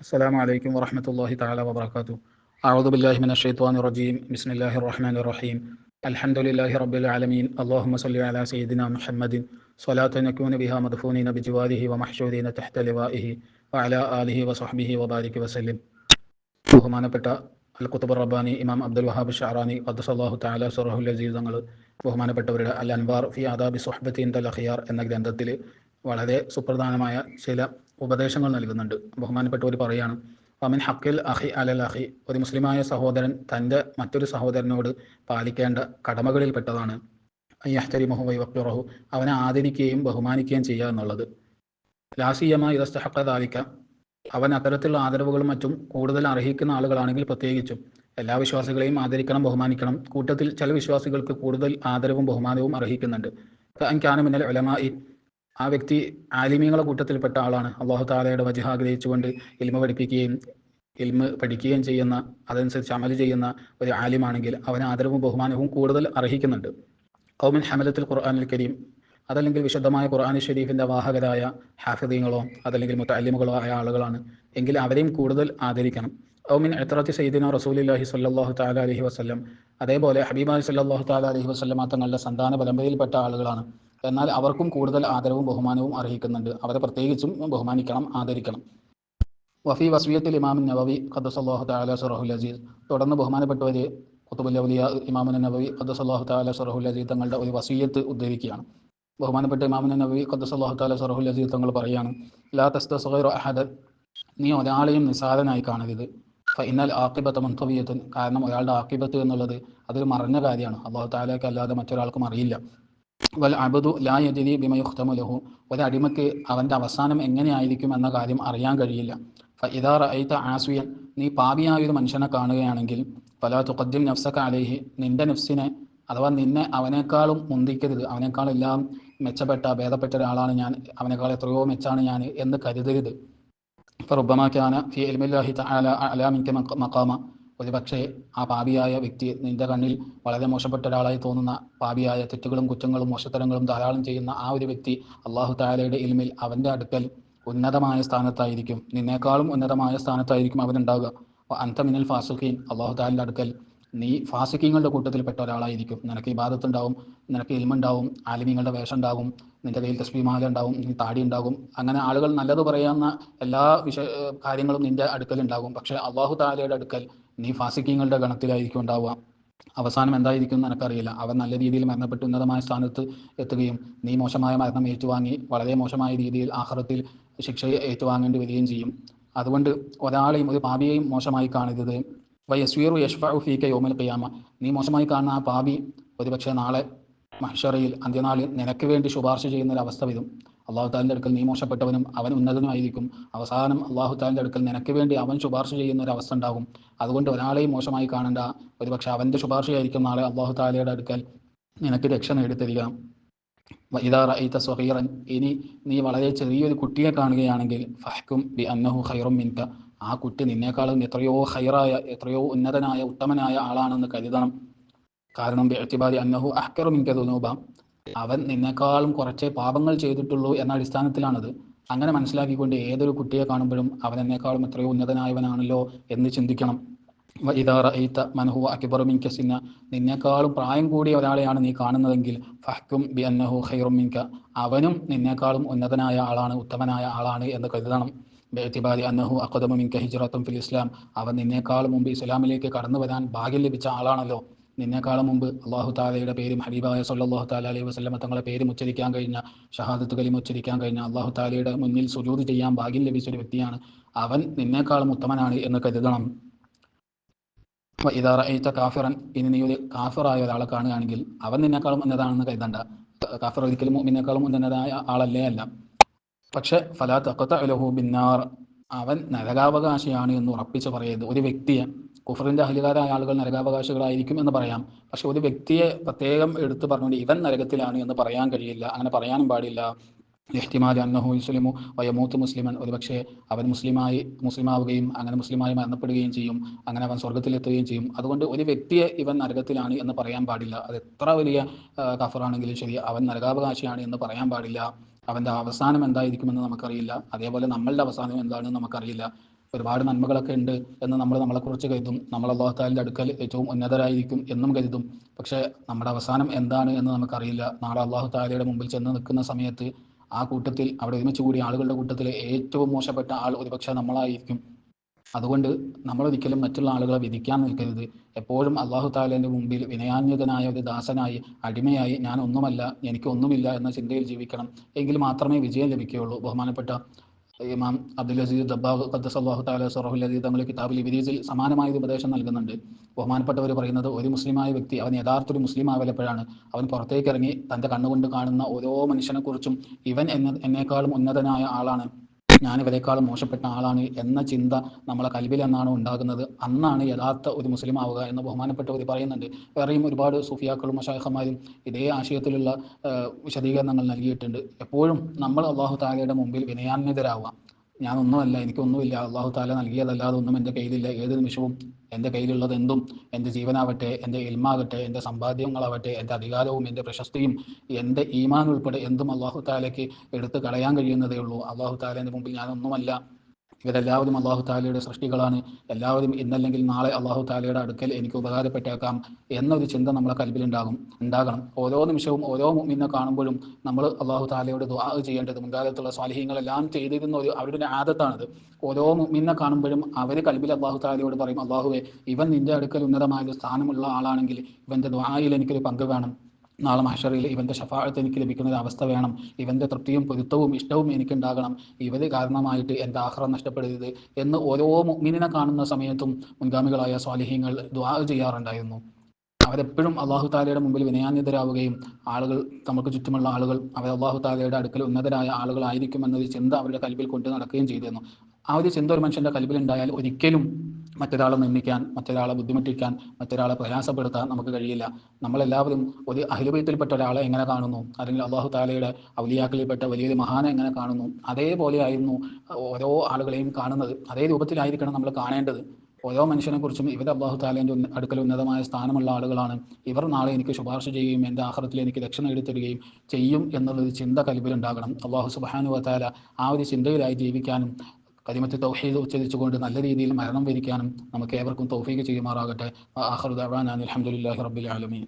السلام عليكم ورحمة الله تعالى وبركاته أعوذ بالله من الشيطان الرجيم بسم الله الرحمن الرحيم الحمد لله رب العالمين اللهم صل على سيدنا محمد صلاة نكون بها مدفونين بجواره ومحشورين تحت لوائه وعلى آله وصحبه وبارك وسلم ബഹുമാനപ്പെട്ട അൽ കുത്തുബ് റബ്ബാനി ഇമാം അബ്ദുൽ വഹാബ് ഷാറാനി ഖദ്സല്ലാഹു തആല സുറഹുൽ അസീസ് തങ്ങൾ ബഹുമാനപ്പെട്ടവരുടെ അൽ അൻവാർ ഫി ആദാബി സുഹബത്തിൻ തൽ അഖിയാർ എന്ന ഗ്രന്ഥത്തിൽ വളരെ സുപ്രധാനമായ ചില ഉപദേശങ്ങൾ നൽകുന്നുണ്ട്. ബഹുമാനപ്പെട്ടവർ പറയാണ് അമിൻ ഹക്കിൽ അഹി അലൽ അഹി. ഒരു മുസ്ലിമായ സഹോദരൻ തന്റെ മറ്റൊരു സഹോദരനോട് പാലിക്കേണ്ട കടമകളിൽപ്പെട്ടതാണ്. അയ്യഹ്തരിമഹു വൈവക്കുറഹു അവനെ ആദരിക്കുകയും ബഹുമാനിക്കുകയും ചെയ്യുക എന്നുള്ളത്. ലാസിയമായ ഇതസ്തഹക്കദാലിക്ക അവൻ അത്തരത്തിലുള്ള ആദരവുകളും മറ്റും കൂടുതൽ അർഹിക്കുന്ന ആളുകളാണെങ്കിൽ പ്രത്യേകിച്ചും. എല്ലാ വിശ്വാസികളെയും ആദരിക്കണം ബഹുമാനിക്കണം. കൂട്ടത്തിൽ ചില വിശ്വാസികൾക്ക് കൂടുതൽ ആദരവും ബഹുമാനവും അർഹിക്കുന്നുണ്ട്. അൻകാന മിന്നൽ ഉലമായി ആ വ്യക്തി ആലിമീങ്ങളെ കൂട്ടത്തിൽപ്പെട്ട ആളാണ്. അള്ളാഹു താലയുടെ വജഹ ആഗ്രഹിച്ചുകൊണ്ട് ഇൽമ പഠിപ്പിക്കുകയും ഇൽമ പഠിക്കുകയും ചെയ്യുന്ന അതനുസരിച്ച് അമൽ ചെയ്യുന്ന ഒരു ആലിമാണെങ്കിൽ അവന് ആദരവും ബഹുമാനവും കൂടുതൽ അർഹിക്കുന്നുണ്ട്. ഔമിൻ ഹമലത്തിൽ ഖുർആാനിൽ കരീം. അതല്ലെങ്കിൽ വിശദമായ ഖുർആൻ ഷെരീഫിന്റെ വാഹകരായ ഹാഫിദീങ്ങളോ അതല്ലെങ്കിൽ മുത്തല്ലിമുകളോ ആയ ആളുകളാണ്. എങ്കിൽ അവരെയും കൂടുതൽ ആദരിക്കണം. ഔമിൻ എത്രത്തി സയ്യിദിന റസൂലില്ലാഹി സല്ലാഹു താല അലഹി വസ്ലം അതേപോലെ ഹബീബായി സല്ലാഹു താല അലഹി വസ്ലം തങ്ങളുടെ സന്താന പരമ്പരയിൽപ്പെട്ട ആളുകളാണ്. എന്നാൽ അവർക്കും കൂടുതൽ ആദരവും ബഹുമാനവും അർഹിക്കുന്നുണ്ട്. അവരെ പ്രത്യേകിച്ചും ബഹുമാനിക്കണം ആദരിക്കണം. വഫി വസ്വിയത്തിൽ ഇമാമിൻ നബവി ഖദ്സല്ലാഹു താല സുറഹുൽ അസീസ്. തുടർന്ന് ബഹുമാനപ്പെട്ടവർ കുത്തുബുല്ലി ഇമാമുൻ നബവി ഖദ്സല്ലാഹു താല സുറഹുൽ അസീസ് തങ്ങളുടെ ഒരു വസീയത്ത് ഉദ്ധരിക്കുകയാണ്. ബഹുമാനപ്പെട്ട ഇമാമുൻ നബവി ഖദ്സല്ലാഹു താല സുറഹുൽ അസീസ് തങ്ങൾ പറയുകയാണ് ലാ തസ്തസ്ഗൈറു അഹദ നീ ഒരാളെയും നിസാരനായി കാണരുത്. ഫൈനൽ ആക്കിബത്ത് മുൻതവിയത്തുൻ. കാരണം ഒരാളുടെ ആക്കിബത്ത് എന്നുള്ളത് അതൊരു മറഞ്ഞ കാര്യമാണ്. അള്ളാഹു താലയ്ക്ക് അല്ലാതെ മറ്റൊരാൾക്കും അറിയില്ല. വൽ അബദു ലാ യജിരി ബിമയുഖ്തമു ലഹു. ഒരടിമയ്ക്ക് അവന്റെ അവസാനം എങ്ങനെയായിരിക്കും എന്ന കാര്യം അറിയാൻ കഴിയില്ല. ഫ ഇതാ റഅയ്ത ആസുയൻ നീ പാപിയായ ഒരു മനുഷ്യനെ കാണുകയാണെങ്കിൽ ഫലാ തുഖദ്ദിം നഫ്സക അലൈഹി നിന്റെ നഫ്സിനെ അഥവാ നിന്നെ അവനേക്കാളും മുന്തിക്കരുത്. അവനേക്കാളെല്ലാം മെച്ചപ്പെട്ട ഭേദപ്പെട്ട ഒരാളാണ് ഞാൻ. അവനേക്കാൾ എത്രയോ മെച്ചാണ് ഞാൻ എന്ന് കരുതരുത്. ഫറുബമാക്കാന ഫി എൽമില്ലാഹി തആല അലാമിക്ക മക്കാമ ഒരു പക്ഷേ ആ പാപിയായ വ്യക്തി നിന്റെ കണ്ണിൽ വളരെ മോശപ്പെട്ട ഒരാളായി തോന്നുന്ന പാപിയായ തെറ്റുകളും കുറ്റങ്ങളും മോശത്തരങ്ങളും ധാരാളം ചെയ്യുന്ന ആ ഒരു വ്യക്തി അള്ളാഹു താലയുടെ ഇൽമിൽ അവന്റെ അടുക്കൽ ഉന്നതമായ സ്ഥാനത്തായിരിക്കും. നിന്നേക്കാളും ഉന്നതമായ സ്ഥാനത്തായിരിക്കും അവനുണ്ടാവുക. അന്തമിനൽ ഫാസുഖീൻ. അള്ളാഹു താലിന്റെ അടുക്കൽ നീ ഫാസിക്കീങ്ങളുടെ കൂട്ടത്തിൽപ്പെട്ട ഒരാളായിരിക്കും. നിനക്ക് ഇബാദത്തുണ്ടാവും നിനക്ക് ഇൽമുണ്ടാവും ആലിമീങ്ങളുടെ വേഷം ഉണ്ടാകും നിന്റെ കയ്യിൽ തസ്ബിമാല ഉണ്ടാവും നീ താടി ഉണ്ടാകും അങ്ങനെ ആളുകൾ നല്ലത് പറയാവുന്ന എല്ലാ വിഷയ കാര്യങ്ങളും നിന്റെ അടുക്കൽ ഉണ്ടാകും പക്ഷേ അള്ളാഹു താലയുടെ അടുക്കൽ നീ ഫാസിക്കിങ്ങളുടെ ഗണത്തിലായിരിക്കും ഉണ്ടാവുക. അവസാനം എന്തായിരിക്കും നിനക്കറിയില്ല. അവൻ നല്ല രീതിയിൽ മരണപ്പെട്ട് ഉന്നതമായ സ്ഥാനത്ത് എത്തുകയും നീ മോശമായ മരണം ഏറ്റുവാങ്ങി വളരെ മോശമായ രീതിയിൽ ആഹ്റത്തിൽ ശിക്ഷ ഏറ്റുവാങ്ങേണ്ടി വരികയും ചെയ്യും. അതുകൊണ്ട് ഒരാളെയും ഒരു പാപിയെയും മോശമായി കാണരുത്. വയസ്വീറു യഷ്ഫു ഫീക്ക യോമൽ ഖിയാമ. നീ മോശമായി കാണുന്ന ആ പാപി ഒരുപക്ഷെ നാളെ മഹ്ഷറയിൽ അന്ത്യനാളിൽ നിനക്ക് വേണ്ടി ശുപാർശ ചെയ്യുന്ന ഒരു അവസ്ഥ വരും. അള്ളാഹു താലിന്റെ അടുക്കൽ നീ മോശപ്പെട്ടവനും അവൻ ഉന്നതനുമായിരിക്കും അവസാനം അള്ളാഹു താലിന്റെ അടുക്കൽ നിനക്ക് വേണ്ടി അവൻ ശുപാർശ ചെയ്യുന്ന ഒരു അവസ്ഥ ഉണ്ടാകും. അതുകൊണ്ട് ഒരാളെയും മോശമായി കാണണ്ട. ഒരുപക്ഷെ അവന്റെ ശുപാർശയായിരിക്കും നാളെ അള്ളാഹു താലയുടെ അടുക്കൽ നിനക്ക് രക്ഷ നേടിത്തരിക. ഇതാ ഐത്ത സ്വഹീറൻ ഇനി നീ വളരെ ചെറിയൊരു കുട്ടിയെ കാണുകയാണെങ്കിൽ ഫഹ്ക്കും ബി അന്നഹു ഖൈറും മിൻക. ആ കുട്ടി നിന്നേക്കാളും എത്രയോ ഹൈറായ എത്രയോ ഉന്നതനായ ഉത്തമനായ ആളാണെന്ന് കരുതണം. കാരണം വ്യക്തിപാതി അന്നഹു അഹ്കറു മിൻക ദുനൂബ. അവൻ നിന്നേക്കാളും കുറച്ചേ പാപങ്ങൾ ചെയ്തിട്ടുള്ളൂ എന്ന അടിസ്ഥാനത്തിലാണത്. അങ്ങനെ മനസ്സിലാക്കിക്കൊണ്ട് ഏതൊരു കുട്ടിയെ കാണുമ്പോഴും അവൻ എന്നേക്കാളും എത്രയോ ഉന്നതനായവനാണല്ലോ എന്ന് ചിന്തിക്കണം. ഇതാറ ഈത്ത മനഹു അക്ബറു മിൻക സിന്ന. നിന്നേക്കാളും പ്രായം കൂടിയ ഒരാളെയാണ് നീ കാണുന്നതെങ്കിൽ ഫഹ്ക്കും ബി അന്നഹു ഖൈറും മിൻക. അവനും നിന്നേക്കാളും ഉന്നതനായ ആളാണ് ഉത്തമനായ ആളാണ് എന്ന് കരുതണം. ബേത്തിബാരി അന്നഹു അക്കദമു മിൻക ഹിജ്റത്തും ഫിൽ ഇസ്ലാം. അവൻ നിന്നേക്കാൾ മുമ്പ് ഇസ്ലാമിലേക്ക് കടന്നു വരാൻ ഭാഗ്യം ലഭിച്ച ആളാണല്ലോ. നിന്നേക്കാളും മുമ്പ് അള്ളാഹു താലയുടെ പേരും ഹബീബായ സല്ലാഹു താല അലൈഹി വസ്ലമ തങ്ങളെ പേരും ഉച്ചരിക്കാൻ കഴിഞ്ഞ ഷഹാദത്ത് കലിം ഉച്ചരിക്കാൻ കഴിഞ്ഞ അള്ളാഹു താലയുടെ മുന്നിൽ സുജൂത് ചെയ്യാൻ ഭാഗ്യം ലഭിച്ച ഒരു വ്യക്തിയാണ്. അവൻ നിന്നേക്കാളും ഉത്തമനാണ് എന്ന് കരുതണം. ഇതാ റഅയ്ത കാഫിറൻ ഇനി നീ ഒരു കാഫിറായ ഒരാളെ കാണുകയാണെങ്കിൽ അവൻ നിന്നേക്കാളും ഉന്നതാണെന്ന് കരുതണ്ട. കാഫിർ ഒരിക്കലും നിന്നേക്കാളും ഉന്നതനായ ആളല്ലേ അല്ല. പക്ഷെ ഫലാ തക്കത്ത അലഹു ബിന്നാർ. അവൻ നരകാവകാശിയാണ് എന്ന് ഉറപ്പിച്ച് പറയരുത്. ഒരു വ്യക്തിയെ കുഫറിന്റെ അഹലുകാരായ ആളുകൾ നരകാവകാശികളായിരിക്കും എന്ന് പറയാം. പക്ഷെ ഒരു വ്യക്തിയെ പ്രത്യേകം എടുത്തു പറഞ്ഞുകൊണ്ട് ഇവൻ നരകത്തിലാണ് എന്ന് പറയാൻ കഴിയില്ല. അങ്ങനെ പറയാനും പാടില്ല. എഹ്തിമാലി അന്നഹു മുസ്ലിമു വയമൂത്ത് മുസ്ലിമൻ. ഒരുപക്ഷെ അവൻ മുസ്ലിമായി മുസ്ലിമാവുകയും അങ്ങനെ മുസ്ലിമായി മരണപ്പെടുകയും ചെയ്യും. അങ്ങനെ അവൻ സ്വർഗത്തിലെത്തുകയും ചെയ്യും. അതുകൊണ്ട് ഒരു വ്യക്തിയെ ഇവൻ നരകത്തിലാണ് എന്ന് പറയാൻ പാടില്ല. അത് എത്ര വലിയ കഫറാണെങ്കിലും ശരി അവൻ നരകാവകാശിയാണ് എന്ന് പറയാൻ പാടില്ല. അവന്റെ അവസാനം എന്തായിരിക്കുമെന്ന് നമുക്കറിയില്ല. അതേപോലെ നമ്മളുടെ അവസാനം എന്താണെന്ന് നമുക്കറിയില്ല. ഒരുപാട് നന്മകളൊക്കെ ഉണ്ട് എന്ന് നമ്മൾ നമ്മളെക്കുറിച്ച് കരുതും. നമ്മൾ അള്ളാഹുത്താലിന്റെ അടുക്കൽ ഏറ്റവും ഉന്നതരായിരിക്കും എന്നും കരുതും. പക്ഷേ നമ്മുടെ അവസാനം എന്താണ് എന്ന് നമുക്കറിയില്ല. നാളെ അള്ളാഹു താലയുടെ മുമ്പിൽ ചെന്ന് നിൽക്കുന്ന സമയത്ത് ആ കൂട്ടത്തിൽ അവിടെ ഒരുമിച്ച് കൂടിയ ആളുകളുടെ കൂട്ടത്തിൽ ഏറ്റവും മോശപ്പെട്ട ആൾ ഒരുപക്ഷെ നമ്മളായിരിക്കും. അതുകൊണ്ട് നമ്മൾ ഒരിക്കലും മറ്റുള്ള ആളുകളെ വിധിക്കാൻ നിൽക്കരുത്. എപ്പോഴും അള്ളാഹു താലേന്റെ മുമ്പിൽ വിനയാന്യതനായ ഒരു ദാസനായി അടിമയായി ഞാൻ ഒന്നുമല്ല എനിക്ക് ഒന്നുമില്ല എന്ന ചിന്തയിൽ ജീവിക്കണം. എങ്കിൽ മാത്രമേ വിജയം ലഭിക്കുകയുള്ളൂ. ബഹുമാനപ്പെട്ട ഇമാം അബ്ദുൽ അസീദ് ദബ്ബാവ് ഖദ്ദസ് അള്ളാഹു താല സൊറഹുൽ അസീദ് തങ്ങൾ കിതാബിൽ വിരീസിൽ സമാനമായ ഉപദേശം നൽകുന്നുണ്ട്. ബഹുമാനപ്പെട്ടവർ പറയുന്നത് ഒരു മുസ്ലിമായ വ്യക്തി അവൻ യഥാർത്ഥ ഒരു മുസ്ലിം ആവലപ്പോഴാണ്. അവൻ പുറത്തേക്ക് ഇറങ്ങി തന്റെ കണ്ണുകൊണ്ട് കാണുന്ന ഓരോ മനുഷ്യനെക്കുറിച്ചും ഇവൻ എന്ന എന്നേക്കാളും ഉന്നതനായ ആളാണ്. ഞാൻ ഇവരെക്കാളും മോശപ്പെട്ട ആളാണ് എന്ന ചിന്ത നമ്മളെ കൽവിൽ എന്നാണ് ഉണ്ടാകുന്നത്. അന്നാണ് യഥാർത്ഥ ഒരു മുസ്ലിം ആവുക എന്ന് ബഹുമാനപ്പെട്ട ബഹുമാനപ്പെട്ടവർ പറയുന്നുണ്ട്. വേറെയും ഒരുപാട് സുഫിയാക്കളും മഷാഹമാരും ഇതേ ആശയത്തിലുള്ള വിശദീകരണങ്ങൾ നൽകിയിട്ടുണ്ട്. എപ്പോഴും നമ്മൾ അള്ളാഹു താലയുടെ മുമ്പിൽ വിനയാന്വിതരാവുക. ഞാനൊന്നുമല്ല എനിക്കൊന്നുമില്ല. അള്ളാഹു താല നൽകിയതല്ലാതെ ഒന്നും എന്റെ കയ്യിലില്ല. ഏത് നിമിഷവും എന്റെ കയ്യിലുള്ളത് എന്തും എന്റെ ജീവനാവട്ടെ എന്റെ ഇൽമാകട്ടെ എന്റെ സമ്പാദ്യങ്ങളാവട്ടെ എന്റെ അധികാരവും എന്റെ പ്രശസ്തിയും എന്റെ ഈമാൻ ഉൾപ്പെടെ എന്തും അള്ളാഹു താലയ്ക്ക് എടുത്ത് കളയാൻ കഴിയുന്നതേ ഉള്ളൂ. അള്ളാഹു താലേന്റെ മുമ്പിൽ ഞാനൊന്നുമല്ല. ഇവരെല്ലാവരും അള്ളാഹു താലയുടെ സൃഷ്ടികളാണ്. എല്ലാവരും ഇന്നല്ലെങ്കിൽ നാളെ അള്ളാഹു താലയുടെ അടുക്കൽ എനിക്ക് ഉപകാരപ്പെട്ടേക്കാം എന്നൊരു ചിന്ത നമ്മളെ കൽബിലുണ്ടാകും ഉണ്ടാകണം. ഓരോ നിമിഷവും ഓരോ മുമ്മിനെ കാണുമ്പോഴും നമ്മൾ അള്ളാഹു താലയോട് ദുആ ചെയ്യേണ്ടത് മുൻകാലത്തുള്ള സ്വാലിഹ്യങ്ങളെല്ലാം ചെയ്തിരുന്ന ഒരു അവരുടെ ആദത്താണത്. ഓരോ മുമ്മിനെ കാണുമ്പോഴും അവർ കൽബിൽ അള്ളാഹു താലയോട് പറയും അള്ളാഹുവെ ഇവൻ നിന്റെ അടുക്കൽ ഉന്നതമായ ഒരു സ്ഥാനമുള്ള ആളാണെങ്കിൽ ഇവന്റെ ദ്വായിൽ എനിക്കൊരു പങ്ക് വേണം. നാളെ മഹഷറിൽ ഇവന്റെ ഷഫാഴത്ത് എനിക്ക് ലഭിക്കുന്ന ഒരു അവസ്ഥ വേണം. ഇവന്റെ തൃപ്തിയും പൊരുത്തവും ഇഷ്ടവും എനിക്കുണ്ടാകണം. ഇവർ കാരണമായിട്ട് എന്റെ ആഹ്റം നഷ്ടപ്പെടരുത് എന്ന് ഓരോ മുഗ്മിനെ കാണുന്ന സമയത്തും മുൻഗാമികളായ സ്വാലിഹ്യങ്ങൾ ദ്വാ ചെയ്യാറുണ്ടായിരുന്നു. അവരെപ്പോഴും അള്ളാഹു താലയുടെ മുമ്പിൽ വിനയാന്യതരാവുകയും ആളുകൾ നമുക്ക് ചുറ്റുമുള്ള ആളുകൾ അവർ അള്ളാഹു താലയുടെ അടുക്കൽ ഉന്നതരായ ആളുകളായിരിക്കും എന്നൊരു ചിന്ത അവരുടെ കൽവിൽ കൊണ്ടു നടക്കുകയും ചെയ്തിരുന്നു. ആ ഒരു ചിന്ത ഒരു മനുഷ്യന്റെ കൽവിൽ ഉണ്ടായാൽ ഒരിക്കലും മറ്റൊരാളെ നിന്ദിക്കാൻ മറ്റൊരാളെ ബുദ്ധിമുട്ടിക്കാൻ മറ്റൊരാളെ പ്രയാസപ്പെടുത്താൻ നമുക്ക് കഴിയില്ല. നമ്മളെല്ലാവരും ഒരു അഹിലുബൈത്തിൽപ്പെട്ട ഒരാളെ എങ്ങനെ കാണുന്നു? അല്ലെങ്കിൽ അള്ളാഹു താലയുടെ ഔലിയാക്കളിൽപ്പെട്ട വലിയൊരു മഹാനെ എങ്ങനെ കാണുന്നു? അതേപോലെയായിരുന്നു ഓരോ ആളുകളെയും കാണുന്നത്. അതേ രൂപത്തിലായിരിക്കണം നമ്മൾ കാണേണ്ടത്. ഓരോ മനുഷ്യനെ കുറിച്ചും ഇവർ അള്ളാഹു താലേന്റെ അടുക്കൽ ഉന്നതമായ സ്ഥാനമുള്ള ആളുകളാണ്. ഇവർ നാളെ എനിക്ക് ശുപാർശ ചെയ്യുകയും എന്റെ ആഹ്റത്തിൽ എനിക്ക് രക്ഷ നേടിത്തരികയും ചെയ്യും എന്നുള്ളൊരു ചിന്ത കൽബിലുണ്ടാകണം. അള്ളാഹു സുബാനു വത്താല ആ ഒരു ചിന്തയിലായി ജീവിക്കാനും കരിമത്ത് തൗഹീദ് ഉച്ചരിച്ചുകൊണ്ട് നല്ല രീതിയിൽ മരണം വരിക്കാനും നമുക്ക് ഏവർക്കും തൗഫീക്ക് ചെയ്യുമാറാകട്ടെ. അഹർദാൻ അലഹമുല്ലാഹി റബ്ബിൽ ആലമീൻ.